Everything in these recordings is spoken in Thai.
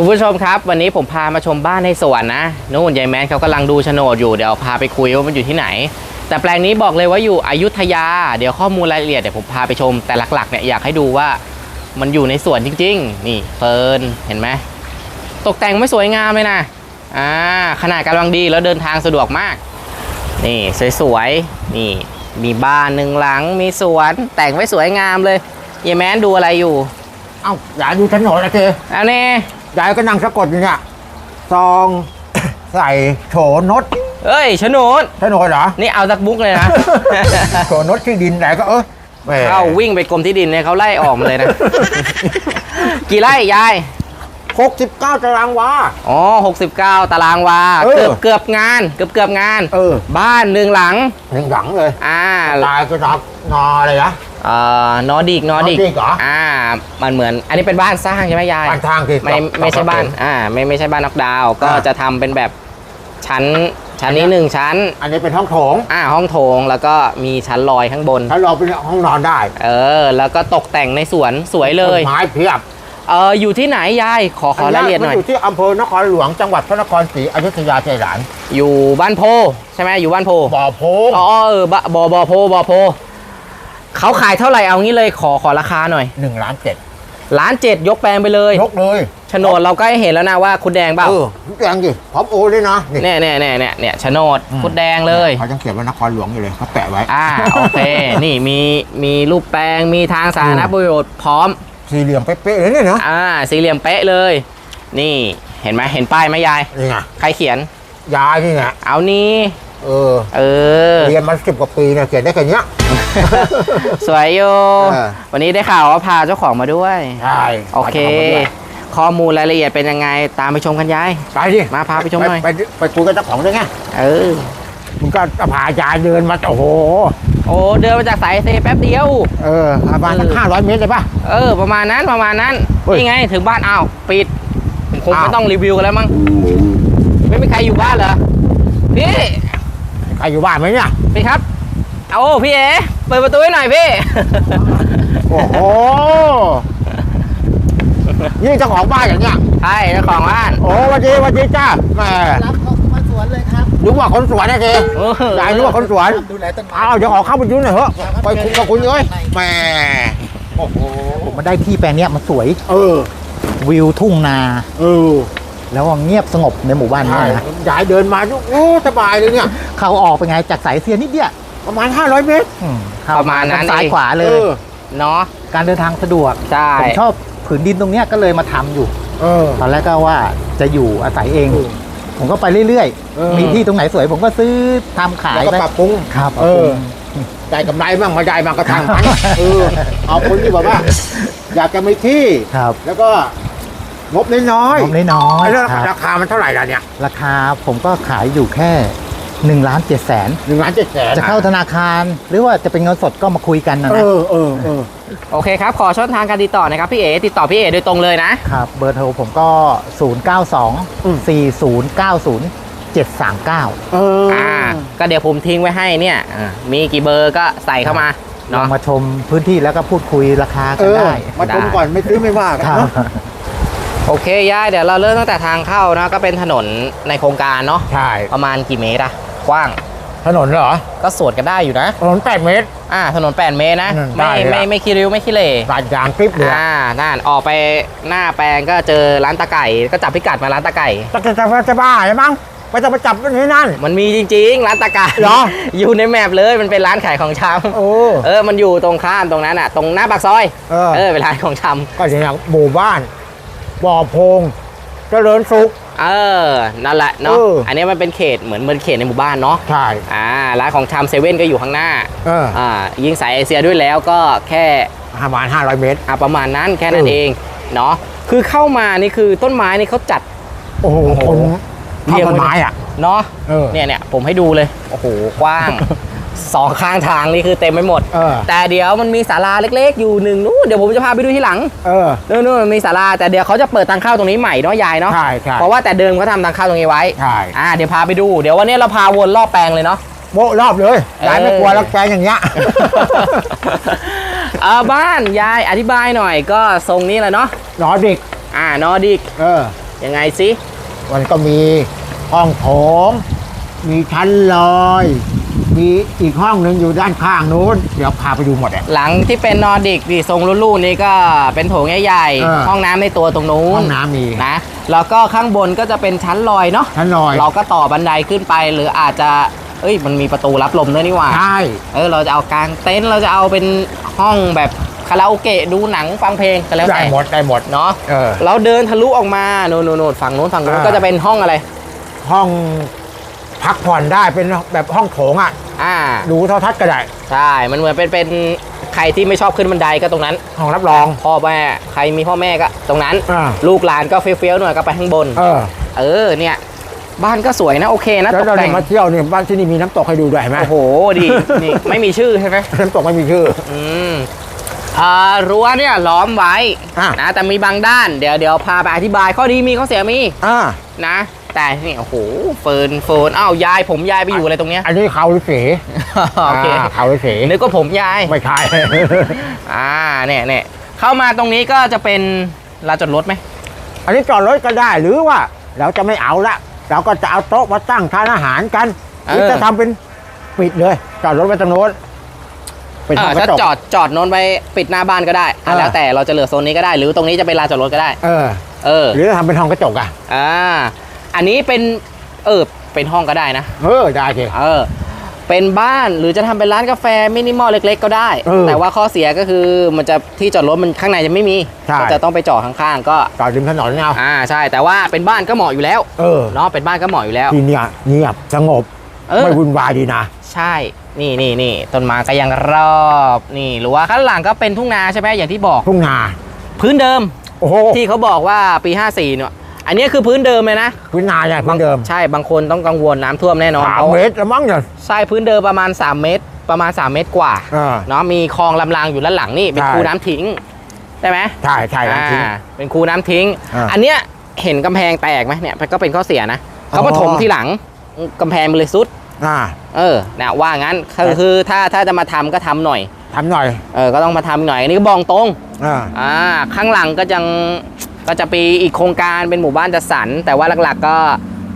คุณผู้ชมครับ วันนี้ผมพามาชมบ้านในสวนนะนู่นยายแมนเขากำลังดูโฉนดอยู่เดี๋ยวพาไปคุยว่ามันอยู่ที่ไหน แต่แปลงนี้บอกเลยว่าอยู่อยุธยา เดี๋ยวข้อมูลรายละเอียดเดี๋ยวผมพาไปชมแต่หลักๆเนี่ยอยากให้ดูว่ามันอยู่ในสวนจริง ๆ นี่เฟิร์นเห็นไหมตกแต่งไม่สวยงามเลยนะอ่าขนาดกำลังดีแล้วเดินทางสะดวกมาก นี่สวยๆนี่มีบ้านหนึ่งหลังมีสวนแต่งไว้สวยงามเลยยายแมนดูอะไรอยู่ เอ้ายายดูถนนนะเจเอาเน่ ยายก็นั่งสะกดอยู่เนี่ยซอง ใส่โฉนดเอ้ยโฉนดถนนเหรอ นี่เอาสักบุ๊กเลยนะ โฉนดที่ดินไหนก็เออแหมเข้าวิ่งไปกรมที่ดินเนี่ยเขาไล่ออกมาเลยนะ กี่ไร่ยาย หกสิบเก้าตารางวา อ๋อ69 ตารางวา เออ เกือบเกือบงาน เกือบเกือบงาน เออบ้านหนึ่งหลัง หนึ่งหลังเลย อ่าลายก็นับนออะไรนะ เอ่อนอดิกนอดิก Nordic เหรออ่า มันเหมือน อันนี้เป็นบ้านสร้างใช่ไหมยายบ้านทางที่ไม่ต่อไม่ใช่ต่อบ้านเติมอ่า ไม่ไม่ใช่บ้านน็อกดาวน์ก็อ่า จะทำเป็นแบบชั้น ชั้นนี้หนึ่งชั้น อันนี้เป็นห้องโถงอ่า ห้องโถงแล้วก็มีชั้นลอยข้างบน ถ้าเราเป็นห้องนอนได้เออ แล้วก็ตกแต่งในสวนสวยเลย ต้นไม้เพียบเออ อยู่ที่ไหนยาย ขอขอรายละเอียดหน่อย มัอยู่ที่อำเภอนครหลวงจังหวัดพระนครศรีอยุธยาใจหลานอยู่บ้านโพ ใช่ไหมอยู่บ้านโพ บ่อโพง อ๋อเออบะบอบอโพบอโพ เขาขายเท่าไหร่เอางี้เลยขอขอราคาหน่อยหนึ่งล้านเจ็ดล้านเจ็ดยกแปลงไปเลยยกเลยโฉนดเราก็ให้เห็นแล้วนะว่าคุณแดงเปล่าเออแดงดิพร้อมโอเลยนะนี่แน่แน่แน่แน่เนี่ยโฉนดอืมคุณแดงเลยเขายังเขียนว่านครหลวงอยู่เลยเขาแปะไว้อ่าโอเค นี่มีมีรูปแปลงมีทางสาธารณประโยชน์พร้อม สี่เหลี่ยมเป๊ะๆเลยเนี่ยเนาะอ่าสี่เหลี่ยมเป๊ะเลย นี่เห็นไหมเห็นป้ายไหมยายนี่ไงใครเขียนยายนี่ไงเอานี่ เออ เออ เรียนมาสิบกว่าปีเนี่ยเขียนได้แค่เนี้ย สวยโย เออวันนี้ได้ข่าวว่าพาเจ้าของมาด้วย ใช่โอเคไปทำมาด้วย ข้อมูลรายละเอียดเป็นยังไง ตามไปชมกันยาย ไปดิมาพาไปชมหน่อย ไปไปคุยกับเจ้าของด้วยไงเออมึงก็พายายเดินมาโอ้โห โอ้ เดินมาจากสายเซแป๊บเดียว เออประมาณสักห้าร้อยเมตรเลยป่ะ เออ ประมาณนั้น ประมาณนั้น เฮ้ยนี่ไง ถึงบ้านอ้าว ปิด ผมคงอ้าว ไม่ต้องรีวิวกันแล้วมั้ง ไม่มีใครอยู่บ้านเหรอ พี่ ใครอยู่บ้านไหมเนี่ยพี่ครับ เอาพี่เอ๋เปิดประตูให้หน่อยพี่ โอ้โหนี่เจ้าของบ้านอย่างเงี้ยใช่เจ้าของบ้าน โอ้วันดีวันดีจ้าแหม่รับเขามาสวนเลยครับนึกว่าคนสวนนะเจเออยายนึกว่าคนสวนดูแลต้นไม้อ้าวเดี๋ยวขอเข้าไปดูหน่อยเถอะไปคุยกับคุณเอ้ยแหม่โอ้โหผมมาได้ที่แปลงเนี้ยมันสวย เออ วิวทุ่งนา เออ แล้วก็เงียบสงบในหมู่บ้านใช่เนี่ยนะยายเดินมาดูโอ้สบายเลยเนี่ย เขาออกไปไงจากสายเสียนิดเดียวประมาณ 500 เมตรอืมเข้ประมาณนั้นทงซ้ายเอง ขวาเลย ออเนาะการเดินทางสะดวก ใช่ ผมชอบผืนดินตรงเนี้ยก็เลยมาทำอยู่ เออ ตอนแรกก็ว่าจะอยู่อาศัยเองเออผมก็ไปเรื่อยเออ ๆ มีที่ตรงไหนสวยผมก็ซื้อทำขายแล้วก็ไปปรับปรุง ครับเออ ได้กำไรบ้างไมาได้บ้างก็ทางมัน เออเอาคนที่แบบว่า อยากจะมีที่ ครับ แล้วก็ งบน้อยงบน้อยแล้วๆครับราคามันเท่าไหร่ล่ะเนี่ย ราคาผมก็ขายอยู่แค่1นึ่งล้านเจ็ดแสนหนึ่งล้านเจ็ดแสนจะเข้าธนาคาร หรือว่าจะเป็นเงินสดก็มาคุยกันนะเอนะอเออเออโอเคครับ ขอช่องทางการติดต่อหนะครับพี่เอ๋ติดต่อพี่เอ๋โดยตรงเลยนะ ครับเบอร์โทรผมก็ 0 9 2 4 0 9 0 7 3 9เอออ่าก็เดี๋ยวผมทิ้งไว้ให้เนี่ยอ่ามีกี่เบอร์ก็ใส่เข้ามาลองเนาะมาชมพื้นที่แล้วก็พูดคุยราคาเอกันอได้ มาชมก่อนไม่ซื้อไม่ว่ากันครับ เนอะ โอเคย่าเดี๋ยวเราเริ่มตั้งแต่ทางเข้านะก็เป็นถนนในโครงการเนาะใช่ ประมาณกี่เมตรอะกว้าง ถนนเหรอ ก็สวนกันได้อยู่นะ ถนนแปดเมตร อ่า ถนน 8 เมตรนะอืมไม่ได้เลยอะ ไม่ไม่ขี้ริ้วไม่ขี้เหร่ลาดยางกริบเลยอ่านั่นออกไปหน้าแปลงก็เจอร้านตะไก่ ก็จับพิกัดมาร้านตะไก่ จะจะจะจะบ้าใช่มั้งไปจะไปจับกันที่นั่น มันมีจริงๆ ร้านตะไก่เหรอ อยู่ในแมปเลยมันเป็นร้านขายของชำโอ้เออมันอยู่ตรงข้ามตรงนั้นอะตรงหน้าปากซอยเออเออ เป็นร้านของชำก็อย่างหมู่บ้าน บ่อโพงเจริญสุข เออ นั่นแหละเนาะ เอออั อันนี้มันเป็นเขตเหมือนเหมือนเขตในหมู่บ้านเนาะ ใช่ อ่า ร้านของชำเซเว่นก็อยู่ข้างหน้า เออ อ่า ยิงสายเอเชียด้วยแล้วก็แค่ประมาณ500 เมตร อ่าประมาณนั้นแค่นั้นเออ เอง เนาะ คือเข้ามานี่คือต้นไม้นี่เขาจัด โอ้โหโอ้โหคนเรียง ทำต้นไว้ไม้อะ เนาะ เออ เนี่ยเนี่ยผมให้ดูเลย โอ้โห กว้าง สองข้างทางนี่คือเต็มไปหมด เออ แต่เดี๋ยวมันมีศาลาเล็กๆ อยู่หนึ่งนู้นเดี๋ยวผมจะพาไปดูที่หลังเออ นู่นนู่นมันมีศาลาแต่เดี๋ยวเขาจะเปิดทางเข้าตรงนี้ใหม่เนาะยายเนาะใช่ใช่ เพราะว่าแต่เดิมเขาทำทางเข้าตรงนี้ไว้ใช่อ่าเดี๋ยวพาไปดูเดี๋ยววันนี้เราพาวนรอบแปลงเลยเนาะโมะรอบเลยเออยายไม่กลัวแล้วแกอย่างเงี้ย เออบ้านยายอธิบายหน่อยก็ทรงนี้แหละเนาะนอร์ดิกอ่านอร์ดิกเออ ยังไงสิมันก็มีห้องโถง มีชั้นลอย มีอีกห้องหนึ่งอยู่ด้านข้างนู้น เดี๋ยวพาไปดูหมดอะ หลังที่เป็นนอร์ดิกนี่ทรงลู่ๆนี่ก็เป็นโถงใหญ่เออ ๆห้องน้ำในตัวตรงนู้ห้นองน้ำมี นะแล้วก็ข้างบนก็จะเป็นชั้นลอยเนาะชั้นลอย เราก็ต่อบันไดขึ้นไปหรืออาจจะเอ้ยมันมีประตูรับลมด้วยนี่หว่า ใช่ เออเราจะเอากางเต็นท์เราจะเอาเป็นห้องแบบคาราโอเกะดูหนังฟังเพลงก็แล้วได้แต่หมดได้หมด เนาะเออ เราเดินทะลุออกมาโน่นโน่นฝั่งนู้นฝั่งนู้นอ่า ก็จะเป็นห้องอะไร ห้องพักผ่อนได้เป็นแบบห้องโถงอะ อ่าดูโทรทัศน์ก็ได้ใช่มันเหมือนเป็นเป็นใครที่ไม่ชอบขึ้นบันไดก็ตรงนั้นห้องรับรองพ่อแม่ใครมีพ่อแม่ก็ตรงนั้นอ่าลูกหลานก็เฟี้ยวๆหน่อยก็ไปข้างบน เออ เออเนี่ยบ้านก็สวยนะโอเคนะแล้วตกเราแต่เนี่ยงมาเที่ยวเนี่ยบ้านที่นี่มีน้ำตกให้ดูด้วยเห็นไหมโอ้โหดีนี่ไม่มีชื่อใช่ไหมน้ำตกไม่มีชื่อ อืมอ่ารั้วเนี่ยล้อมไว้อะนะแต่มีบางด้านเดี๋ยวเดี๋ยวพาไปอธิบายข้อดีมีข้อเสียมีอ่านะ แต่นี่โอ้โหเฟิร์นเฟิร์นอ้าวยายผมยายไปอยู่อะไรตรงเนี้ยอันนี้เขาหรือเสโอเคาเขาหรือเสนึกว่าผมยายไม่ใช่ อ่าเนี่ยเนี่ยเข้ามาตรงนี้ก็จะเป็นลานจอดรถไหมอันนี้จอดรถก็ได้หรือว่า เราจะไม่เอาละเราก็จะเอาโต๊ะมาตั้งทานอาหารกันหรือจะทำเป็นปิดเลยจอดรถไว้ตรงโน้นเป็นเอห้อองกถ้าระจกจอดจอดโน้นไปปิดหน้าบ้านก็ได้อะเออแล้วแต่เราจะเหลือโซนนี้ก็ได้ หรือตรงนี้จะเป็นลานจอดรถก็ได้ เออ เออ หรือจะทำเป็นห้องกระจกอะอ่า อันนี้เป็นเออเป็นห้องก็ได้นะ เออได้สิเออ เป็นบ้านหรือจะทำเป็นร้านกาแฟมินิมอลเล็ก ๆ ก็ได้ เออแต่ว่าข้อเสียก็คือมันจะที่จอดรถมันข้างในจะไม่มีใช่ ก็จะต้องไปจอดข้างๆ ก็จอดริมถนนเอาอ่าใช่ แต่ว่าเป็นบ้านก็เหมาะอยู่แล้วเออเนาะเป็นบ้านก็เหมาะอยู่แล้ว ที่เนี่ยเงียบสงบเออ ไม่วุ่นวายดีนะใช่ นี่นี่นี่ต้นไม้ก็ยังรอบนี่หรือว่าข้างหลังก็เป็นทุ่งนาใช่ไหมอย่างที่บอก ทุ่งนาพื้นเดิม โอ้โหที่เขาบอกว่าปี 54เนี่ย อันนี้คือพื้นเดิมเลยนะพื้นนาเนี่ยพื้นเดิมใช่บางคนต้องกังวลน้ำท่วมแน่นอนสามเพราะเมตรละมั้งเนี่ยใช่พื้นเดิมประมาณ 3 เมตร ประมาณ 3 เมตรกว่าเออเนาะมีคลองลำรางอยู่ด้านหลังนี่เป็นใช่คูน้ำทิ้งใช่ไหมใช่ใช่น้ำทิ้งอ่าเป็นคูน้ำทิ้งอ่าอันเนี้ยเห็นกำแพงแตกไหมเนี่ยก็เป็นข้อเสียนะเขามาอ๋อถมที่หลังกำแพงมันเลยสุดอ่าเออนะว่างั้นคือคือถ้าถ้าจะมาทำก็ทำหน่อยทำหน่อย เออ ก็ต้องมาทำหน่อย อันนี้ก็บอกตรงอ่าอ่า ข้างหลังก็ยัง ก็จะปีอีกโครงการเป็นหมู่บ้านจัดสรรแต่ว่าหลักๆก็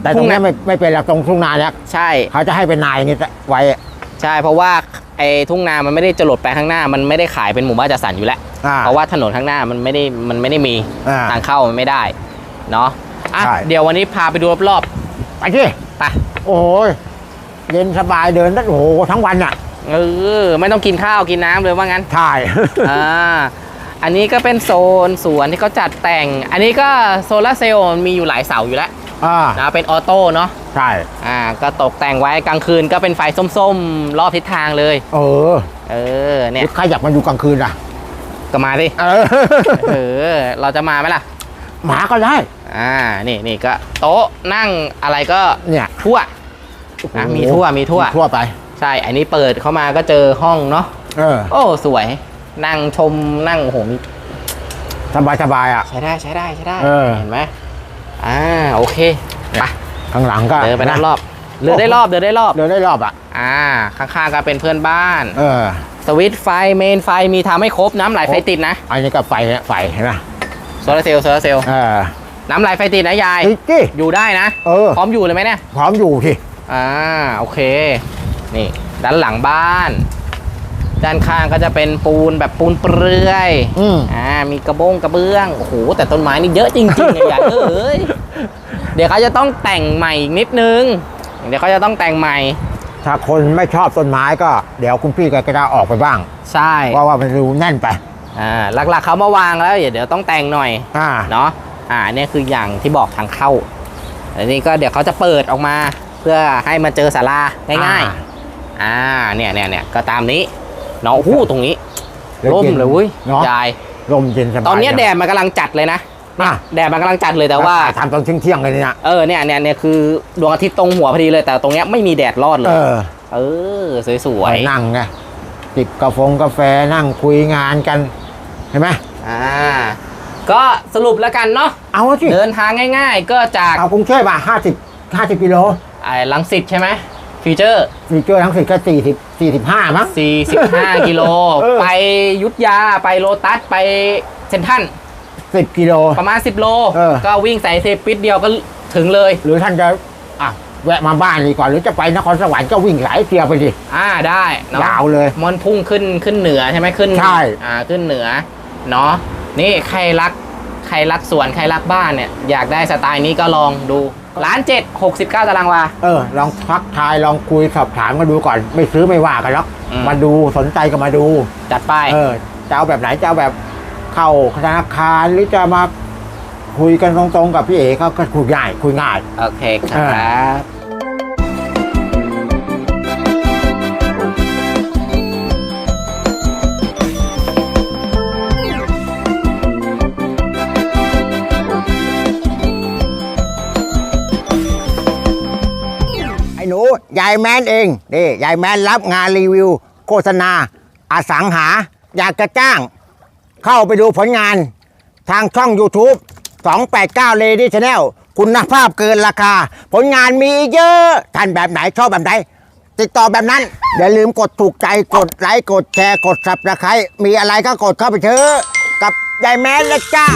แต่ตรงเนี้ยไม่ไม่เป็นหรอกตรงทุ่งนาเนี่ยใช่ เขาจะให้เป็นนายอย่างงี้ไว้ใช่เพราะว่าไอ้ทุ่งนามันไม่ได้จะหลดไปข้างหน้า มันไม่ได้ขายเป็นหมู่บ้านจัดสรรอยู่แล้วอ่าเพราะว่าถนนข้างหน้ามันไม่ได้มันไม่ได้มีอ่าทางเข้ามันไม่ได้เนาะอะใช่เดี๋ยววันนี้พาไปดูรอบไปที่ๆไปโอ้ยเย็นสบายเดินได้โอ้โหทั้งวันอะเออไม่ต้องกินข้าวกินน้ำเลยว่างั้นใช่อ่า อันนี้ก็เป็นโซนสวนที่เขาจัดแต่ง อันนี้ก็โซลาร์เซลล์มันมีอยู่หลายเสาอยู่แล้วอ่านะเป็นออโต้เนาะใช่อ่าก็ตกแต่งไว้กลางคืนก็เป็นไฟส้มๆ รอบทิศทางเลย เออ เออเนี่ยใครอยากมาอยู่กลางคืนล่ะก็มาสิเออเออ เราจะมาไหมล่ะหมาก็ได้ อ่านี่นี่ก็โต๊ะนั่งอะไรก็เนี่ยทั่วอะมีทั่วมีทั่วทั่วไป ใช่ อันนี้เปิดเข้ามาก็เจอห้องเนาะเออโอ้สวย นั่งชมนั่งโอ้โหมีสบายสบายอะ ใช้ได้ใช้ได้ใช้ได้เออ เห็นไหมอ่าโอเคไปข้างหลังก็เดินไปรอบๆเดินได้รอบเดินได้รอบเดินได้รอบอะอ่า ข้างๆก็เป็นเพื่อนบ้าน เออ สวิตช์ไฟเมนไฟมีทำให้ครบน้ำไหลไฟติดนะอันนี้ก็ไฟเนี่ยไฟเห็นไหมโซลาร์เซลล์โซลาร์เซลล์เออน้ำไหลไฟติดนะยายอีกจี้อยู่ได้นะ เออ พร้อมอยู่เลยไหมเนี่ย พร้อมอยู่ที่อ่า โอเค นี่ ด้านหลังบ้าน ด้านข้างก็จะเป็นปูนแบบปูนเปลื่อยอืม อ่ามีกระบงกระเบื้องโอ้โหแต่ต้นไม้นี่เยอะจริงๆใหญ่ๆเอ้ยเดี๋ยวเขาจะต้องแต่งใหม่อีกนิดนึง เดี๋ยวเขาจะต้องแต่งใหม่ ถ้าคนไม่ชอบต้นไม้ก็เดี๋ยวคุณพี่ก็จะออกไปบ้างใช่เพราะว่ามันดูแน่นไป อ่าหลักๆเขามาวางแล้วเดี๋ยวเดี๋ยวต้องแต่งหน่อย อ่า เนาะ อ่าเนี่ยคืออย่างที่บอกทางเข้า อันนี้ก็เดี๋ยวเขาจะเปิดออกมา เพื่อให้มาเจอศาลาง่ายๆ อ่า เนี่ยเนี่ยเนี่ยก็ตามนี้ เนาะโอ้โหตรงนี้ร่มเลยเว้ยเนาะยายลมเย็นสบายตอนเนี้ยแดดมันกำลังจัดเลยนะอะแดดมันกำลังจัดเลยแต่ว่าทำตอนเที่ยงเที่ยงๆเลยเนี่ยเออเนี่ยเนี่ยเนี่ยคือดวงอาทิตย์ตรงหัวพอดีเลย แต่ตรงเนี้ยไม่มีแดดรอดเลเอยอเออสวยนั่งไงจิบกาแฟกาแฟนั่งคุยงานกันเห็นไหมๆอ่าก็สรุปแล้วกันเนาะเอาสิเดินทางง่ายๆ ก็จากเอากรุงเทพอะห้าสิบห้าสิบกิโลไอ้ลังสิตใช่ไหมฟิวเจอร์มีเจอทั้งสิบแค่สี่สิบ สี่สิบห้ามั้ง 45 กิโล เออ ไปยุทธยาไปโลตัสไปเซนทรัน10 กิโล ประมาณ 10 โล เออ ก็วิ่งใส่เทปปิดเดียวก็ถึงเลย หรือท่านจะอะแวะมาบ้านนี่ก่อนหรือจะไปนครสวรรค์ก็วิ่งสายเตียวไปดิอ่าได้เนาะยาวเลย มันพุ่งขึ้นขึ้นเหนือใช่ไหมขึ้นใช่ อ่าขึ้นเหนือเนาะนี่ใครรักใครรักสวนใครรักบ้านเนี่ยอยากได้สไตล์นี้ก็ลองดู ล้านเจ็ดหกสิบเก้าตารางวา เออ ลองทักทายลองคุยสอบถามกันดูก่อน ไม่ซื้อไม่ว่ากันหรอกอืม มาดูสนใจก็มาดู จัดไป เออจะเอาแบบไหนจะเอาแบบเข้าธนาคารหรือจะมาคุยกันตรงๆกับพี่เอ๋เขาก็คุยง่ายคุยง่าย โอเคครับายแมนเองนี่ยายแมนรับงานรีวิว โฆษณาอสังหา อยากจะจ้าง เข้าไปดูผลงาน ทางช่อง YouTube 289 Lady Channel คุณภาพเกินราคา ผลงานมีเยอะ ท่านแบบไหนชอบแบบไหน ติดต่อแบบนั้น อย่าลืมกดถูกใจกดไลค์กดแชร์กด subscribe มีอะไรก็กดเข้าไปเถอะกับยายแมนนะจ้า